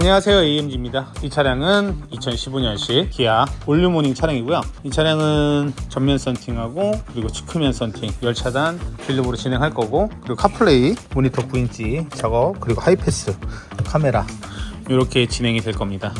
안녕하세요 AMG입니다. 이 차량은 2015년식 기아 올류모닝 차량이고요. 이 차량은 전면 썬팅하고 그리고 측면 썬팅 열차단 필름으로 진행할 거고 그리고 카플레이 모니터 9인치 작업 그리고 하이패스 카메라 이렇게 진행이 될 겁니다.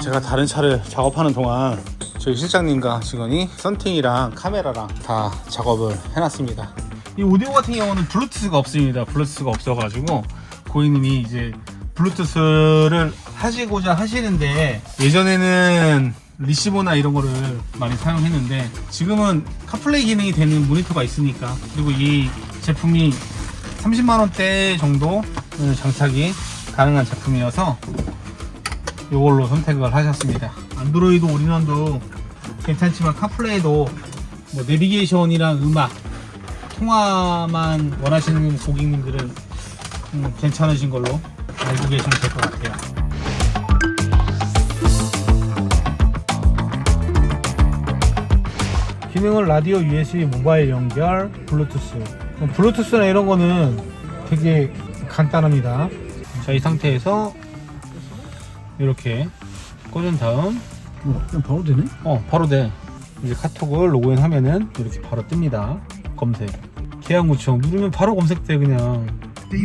제가 다른 차를 작업하는 동안 저희 실장님과 직원이 썬팅이랑 카메라랑 다 작업을 해놨습니다. 이 오디오 같은 경우는 블루투스가 없습니다. 블루투스가 없어가지고 고객님이 이제 블루투스를 하시고자 하시는데 예전에는 리시버나 이런 거를 많이 사용했는데 지금은 카플레이 기능이 되는 모니터가 있으니까 그리고 이 제품이 30만 원대 정도 장착이 가능한 제품이어서 이걸로 선택을 하셨습니다. 안드로이드 올인원도 괜찮지만 카플레이도 뭐 내비게이션이랑 음악 통화만 원하시는 고객님들은 음, 괜찮으신 걸로 알고 계시면 될 것 같아요. 기능은 라디오, USB, 모바일 연결, 블루투스. 뭐 블루투스나 이런 거는 되게 간단합니다. 자, 이 상태에서 이렇게 꽂은 다음 어, 그냥 바로 되네? 어 바로 돼 이제 카톡을 로그인 하면은 이렇게 바로 뜹니다 검색 계약구청 누르면 바로 검색돼 그냥.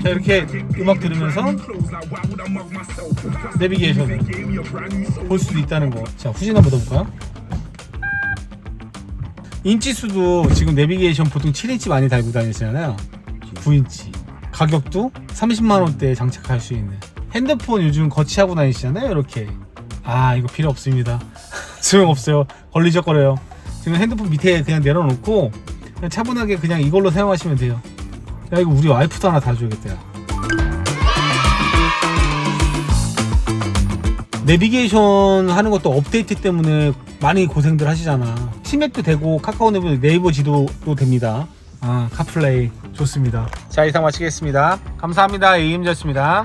자 이렇게 음악 들으면서 내비게이션을 볼 수도 있다는 거자 후진 한번 넣어볼까요? 인치수도 지금 내비게이션 보통 7인치 많이 달고 다니시잖아요. 9인치. 가격도 30만원대에 장착할 수 있는. 핸드폰 요즘 거치하고 다니시잖아요 이렇게. 아 이거 필요 없습니다. 소용없어요. 걸리적거려요. 지금 핸드폰 밑에 그냥 내려놓고 그냥 차분하게 그냥 이걸로 사용하시면 돼요. 야 이거 우리 와이프도 하나 다 줘야겠다 야. 내비게이션 하는 것도 업데이트 때문에 많이 고생들 하시잖아. 치맥도 되고 카카오 네이버, 네이버 지도도 됩니다. 아 카플레이. 좋습니다. 자 이상 마치겠습니다. 감사합니다. 이임저였습니다